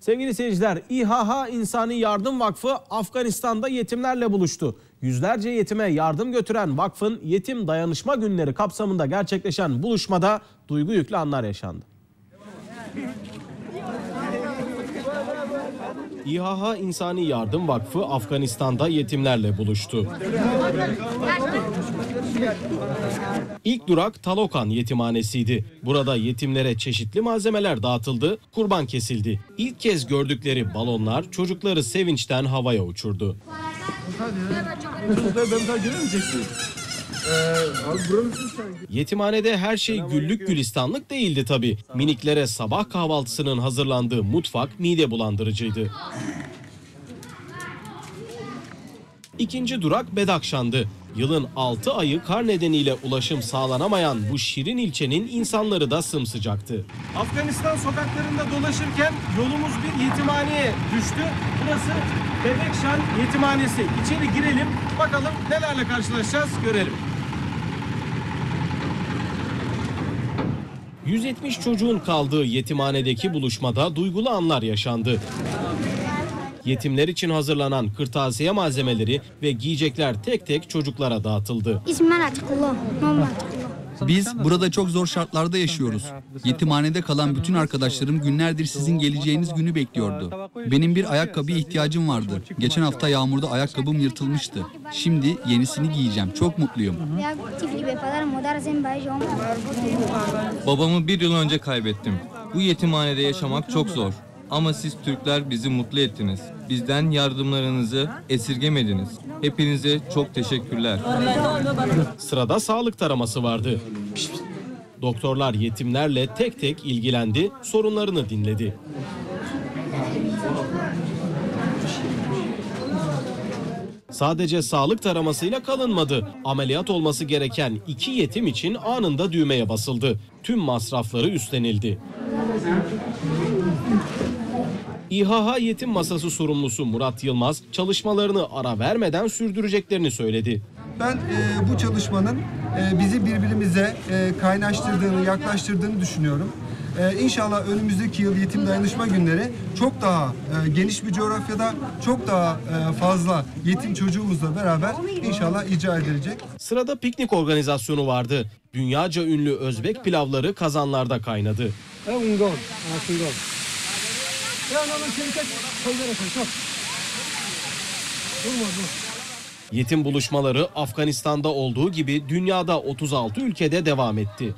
Sevgili seyirciler, İHH İnsani Yardım Vakfı Afganistan'da yetimlerle buluştu. Yüzlerce yetime yardım götüren vakfın yetim dayanışma günleri kapsamında gerçekleşen buluşmada duygu yüklü anlar yaşandı. İHH İnsani Yardım Vakfı Afganistan'da yetimlerle buluştu. İlk durak Talokan yetimhanesiydi. Burada yetimlere çeşitli malzemeler dağıtıldı, kurban kesildi. İlk kez gördükleri balonlar çocukları sevinçten havaya uçurdu. Yetimhanede her şey güllük gülistanlık değildi tabii. Miniklere sabah kahvaltısının hazırlandığı mutfak mide bulandırıcıydı. İkinci durak Bedakşan'dı. Yılın 6 ayı kar nedeniyle ulaşım sağlanamayan bu şirin ilçenin insanları da sımsıcaktı. Afganistan sokaklarında dolaşırken yolumuz bir yetimhaneye düştü. Burası Bedekşan Yetimhanesi. İçeri girelim bakalım nelerle karşılaşacağız görelim. 170 çocuğun kaldığı yetimhanedeki buluşmada duygulu anlar yaşandı. Yetimler için hazırlanan kırtasiye malzemeleri ve giyecekler tek tek çocuklara dağıtıldı. Biz burada çok zor şartlarda yaşıyoruz. Yetimhanede kalan bütün arkadaşlarım günlerdir sizin geleceğiniz günü bekliyordu. Benim bir ayakkabıya ihtiyacım vardı. Geçen hafta yağmurda ayakkabım yırtılmıştı. Şimdi yenisini giyeceğim. Çok mutluyum. Babamı bir yıl önce kaybettim. Bu yetimhanede yaşamak çok zor. Ama siz Türkler bizi mutlu ettiniz. Bizden yardımlarınızı esirgemediniz. Hepinize çok teşekkürler. Sırada sağlık taraması vardı. Doktorlar yetimlerle tek tek ilgilendi, sorunlarını dinledi. Sadece sağlık taramasıyla kalınmadı. Ameliyat olması gereken iki yetim için anında düğmeye basıldı. Tüm masrafları üstlenildi. İHH Yetim Masası sorumlusu Murat Yılmaz çalışmalarını ara vermeden sürdüreceklerini söyledi. Ben e, bu çalışmanın e, bizi birbirimize e, kaynaştırdığını, yaklaştırdığını düşünüyorum. E, inşallah önümüzdeki yıl Yetim Dayanışma Günleri çok daha e, geniş bir coğrafyada, çok daha e, fazla yetim çocuğumuzla beraber inşallah icra edilecek. Sırada piknik organizasyonu vardı. Dünyaca ünlü Özbek pilavları kazanlarda kaynadı. Yetim buluşmaları Afganistan'da olduğu gibi dünyada 36 ülkede devam etti.